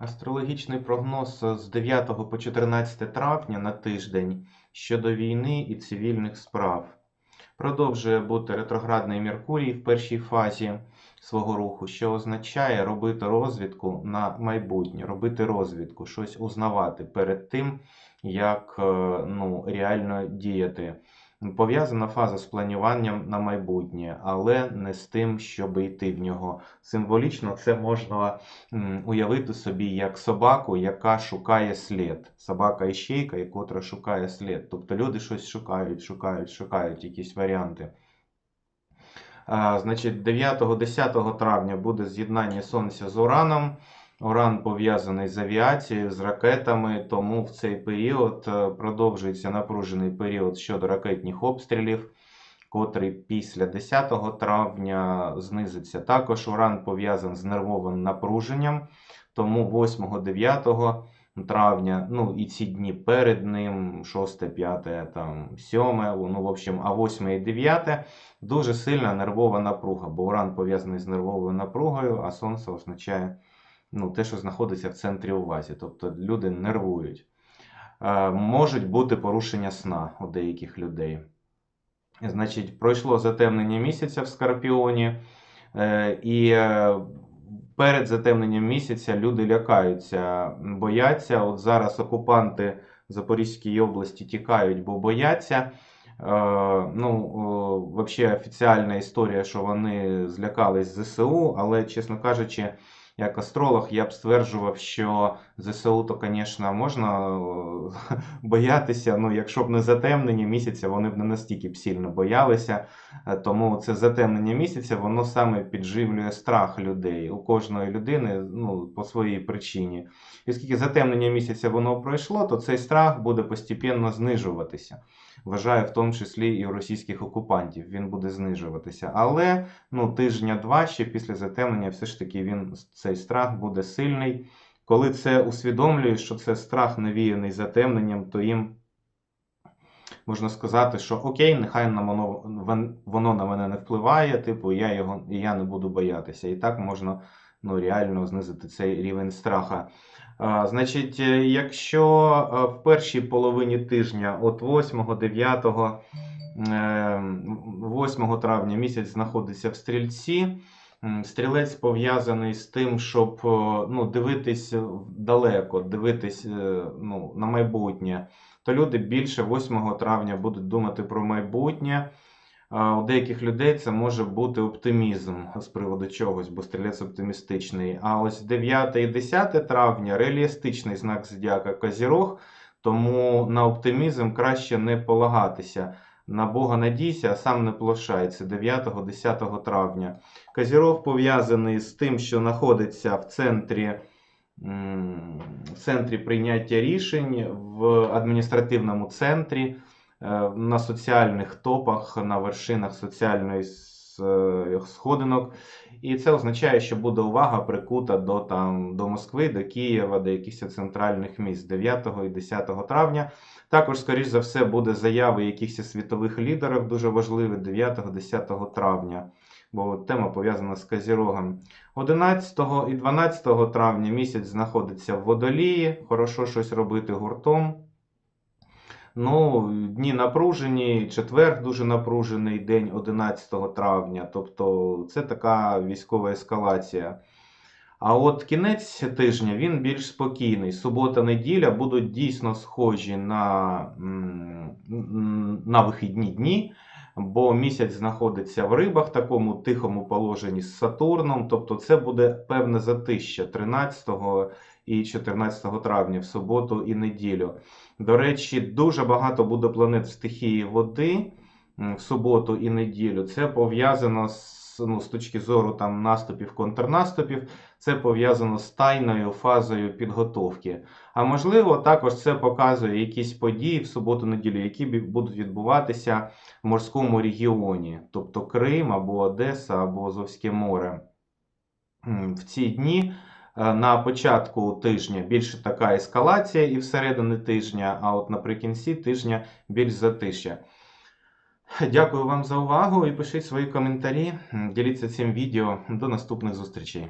Астрологічний прогноз з 9 по 14 травня на тиждень щодо війни і цивільних справ. Продовжує бути ретроградний Меркурій в першій фазі свого руху, що означає робити розвідку на майбутнє, робити розвідку, щось узнавати перед тим, як е, ну, реально діяти. Пов'язана фаза з плануванням на майбутнє, але не з тим, щоб йти в нього. Символічно це можна уявити собі як собаку, яка шукає слід. Собака іщейка, котра шукає слід. Тобто люди щось шукають, шукають, шукають якісь варіанти. Значить, 9-10 травня буде з'єднання Сонця з Ураном. Уран пов'язаний з авіацією, з ракетами, тому в цей період е, продовжується напружений період щодо ракетних обстрілів, котрий після 10 травня знизиться. Також уран пов'язаний з нервовим напруженням, тому 8-9 травня, ну і ці дні перед ним, 6, 5, там, 7, ну, в общем, а 8 і 9 дуже сильна нервова напруга, бо уран пов'язаний з нервовою напругою, а сонце означає ну, те, що знаходиться в центрі уваги. Тобто люди нервують. Е, можуть бути порушення сна у деяких людей. Значить, пройшло затемнення місяця в Скорпіоні, е, і е, перед затемненням місяця люди лякаються, бояться. От зараз окупанти Запорізької області тікають, бо бояться. Ну, взагалі офіціальна історія, що вони злякались ЗСУ, але, чесно кажучи, як астролог, я б стверджував, що ЗСУ, то, звісно, можна е, боятися. Ну, якщо б не затемнення місяця, вони б не настільки б сильно боялися. Е, Тому це затемнення місяця, воно саме підживлює страх людей. У кожної людини ну, по своїй причині. І оскільки затемнення місяця воно пройшло, то цей страх буде постійно знижуватися. Вважаю, в тому числі і у російських окупантів він буде знижуватися. Але ну, тижня-два ще після затемнення, все ж таки він цей страх буде сильний. Коли це усвідомлюєш, що це страх навіяний затемненням, то їм можна сказати, що окей, нехай на воно, воно на мене не впливає, типу, я його я не буду боятися. І так можна ну, реально знизити цей рівень страха. А, значить, е, якщо е, в першій половині тижня, от 8, 9, е, 8 травня місяць знаходиться в стрільці. Стрілець пов'язаний з тим, щоб ну, дивитись далеко, дивитись е, ну, на майбутнє, то люди більше 8 травня будуть думати про майбутнє. У деяких людей це може бути оптимізм з приводу чогось, бо стрілець оптимістичний. А ось 9 і 10 травня реалістичний знак зодіака Козірог, тому на оптимізм краще не полагатися. На Бога надійся, а сам не плошай. Це 9-10 травня. Казіров пов'язаний з тим, що знаходиться в центрі, в центрі прийняття рішень, в адміністративному центрі, е, на соціальних топах, на вершинах соціальної е, сходинок. І це означає, що буде увага прикута до, там, до Москви, до Києва, до якихось центральних міст 9 і 10 травня. Також, скоріш за все, буде заяви якихось світових лідерів, дуже важливі 9-10 травня, бо тема пов'язана з Козірогом. 11 і 12 травня місяць знаходиться в водолії, хорошо щось робити гуртом. Ну, дні напружені, четвер дуже напружений день 11 травня, тобто це така військова ескалація. А от кінець тижня він більш спокійний. Субота-неділя будуть дійсно схожі на, на вихідні дні, бо місяць знаходиться в рибах, такому тихому положенні з Сатурном. Тобто це буде певне затища 13 і 14 травня в суботу і неділю. До речі, дуже багато буде планет в стихії води в суботу і неділю. Це пов'язано з, ну, з точки зору там, наступів, контрнаступів. Це пов'язано з тайною фазою підготовки. А можливо, також це показує якісь події в суботу-неділю, які будуть відбуватися в морському регіоні, тобто Крим або Одеса, або Азовське море. В ці дні е, на початку тижня більше така ескалація і всередині тижня, а от наприкінці тижня більш затишя. Дякую вам за увагу і пишіть свої коментарі. Діліться цим відео. До наступних зустрічей.